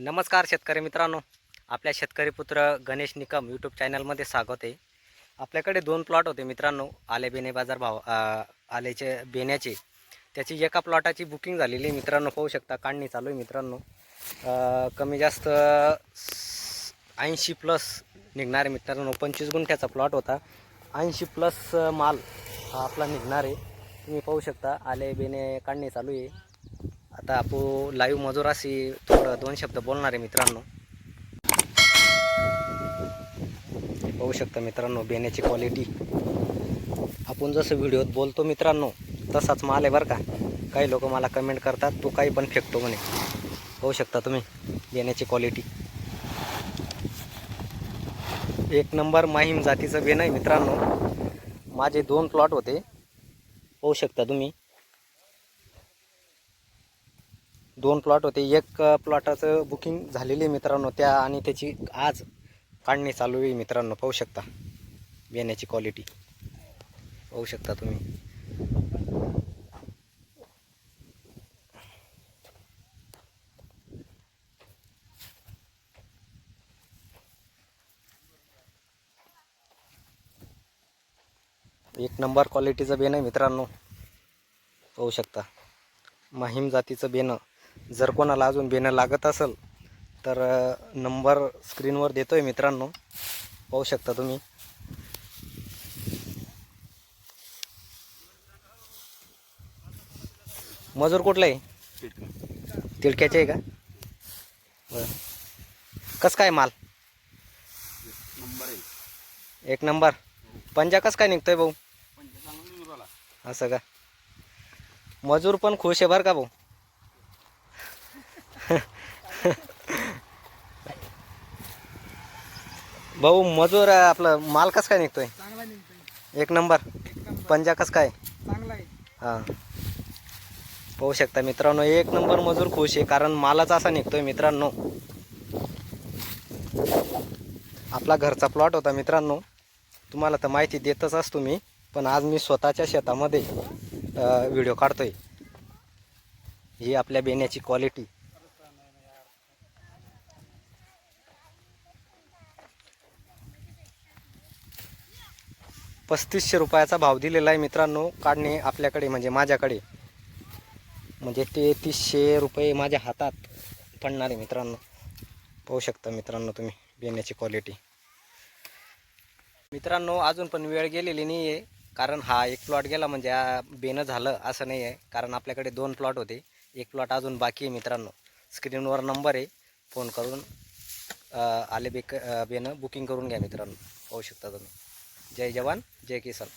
नमस्कार शेतकरी मित्रांनो. आपल्या शेतकरी पुत्र गणेश निकम यूट्यूब चॅनलमध्ये स्वागत आहे. आपल्याकडे दोन प्लॉट होते मित्रांनो आले बेने बाजार भाव आलेचे बेण्याचे. त्याची एका प्लॉटाची बुकिंग झालेली आहे मित्रांनो पाहू शकता काढणी चालू आहे मित्रांनो. कमी जास्त ऐंशी प्लस निघणार आहे मित्रांनो पंचवीस गुंठ्याचा प्लॉट होता. ऐंशी प्लस माल हा आपला निघणार आहे. तुम्ही पाहू शकता आले बेने काढणी चालू आहे. आता आपण लाईव्ह मजुराशी थोडं दोन शब्द बोलणार आहे मित्रांनो. पाहू शकता मित्रांनो बेण्याची क्वालिटी आपण जसं व्हिडिओत बोलतो मित्रांनो तसाच माल आहे बरं का. काही लोक मला कमेंट करतात तू काही पण फेकतो म्हणे. पाहू शकता तुम्ही बेण्याची क्वालिटी एक नंबर माहीम जातीचं बेन आहे मित्रांनो. माझे दोन प्लॉट होते. पाहू शकता तुम्ही. दोन प्लॉट होते. एक प्लॉटाचं बुकिंग झालेली आहे मित्रांनो त्या आणि त्याची आज काढणी चालू आहे मित्रांनो. पाहू शकता. बियाण्याची क्वालिटी पाहू शकता तुम्ही. एक नंबर क्वालिटीचं बेन आहे मित्रांनो. पाहू शकता. माहीम जातीचं बेनं जर कोणाला अजून बेणं लागत असेल तर नंबर स्क्रीनवर देतो आहे मित्रांनो. पाहू शकता तुम्ही. मजूर कुठला आहे? तिडक्याचे आहे का? बरं. कसं काय माल? नंबर एक नंबर पंजा कसं काय निघतोय भाऊ? असं का? मजूर पण खुश आहे बरं का भाऊ? भाऊ मजूर आपलं. माल कसं काय निघतोय? चांगला निघतोय. एक नंबर. एक नंबर. पंजा कसं काय? चांगला आहे. हां. पाहू शकता मित्रांनो एक नंबर मजूर खुश आहे कारण मालाच असा निघतोय मित्रांनो. आपला घरचा प्लॉट होता मित्रांनो. तुम्हाला तर माहिती देतच असतो मी पण आज मी स्वतःच्या शेतामध्ये व्हिडिओ काढतोय. ही आपल्या बेण्याची क्वालिटी पस्तीसशे रुपयाचा भाव दिलेला आहे मित्रांनो. काढणे आपल्याकडे म्हणजे माझ्याकडे. म्हणजे तेहतीसशे रुपये माझ्या हातात पडणार आहे मित्रांनो. पाहू शकता मित्रांनो तुम्ही बेण्याची क्वालिटी मित्रांनो अजून पण वेळ गेलेली नाही आहे कारण हा एक प्लॉट गेला म्हणजे बेणं झालं असं नाही आहे कारण आपल्याकडे दोन प्लॉट होते. एक प्लॉट अजून बाकी आहे मित्रांनो. स्क्रीनवर नंबर आहे. फोन करून आले बेक बेनं बुकिंग करून घ्या मित्रांनो. पाहू शकता तुम्ही. जय जवान जय किसान.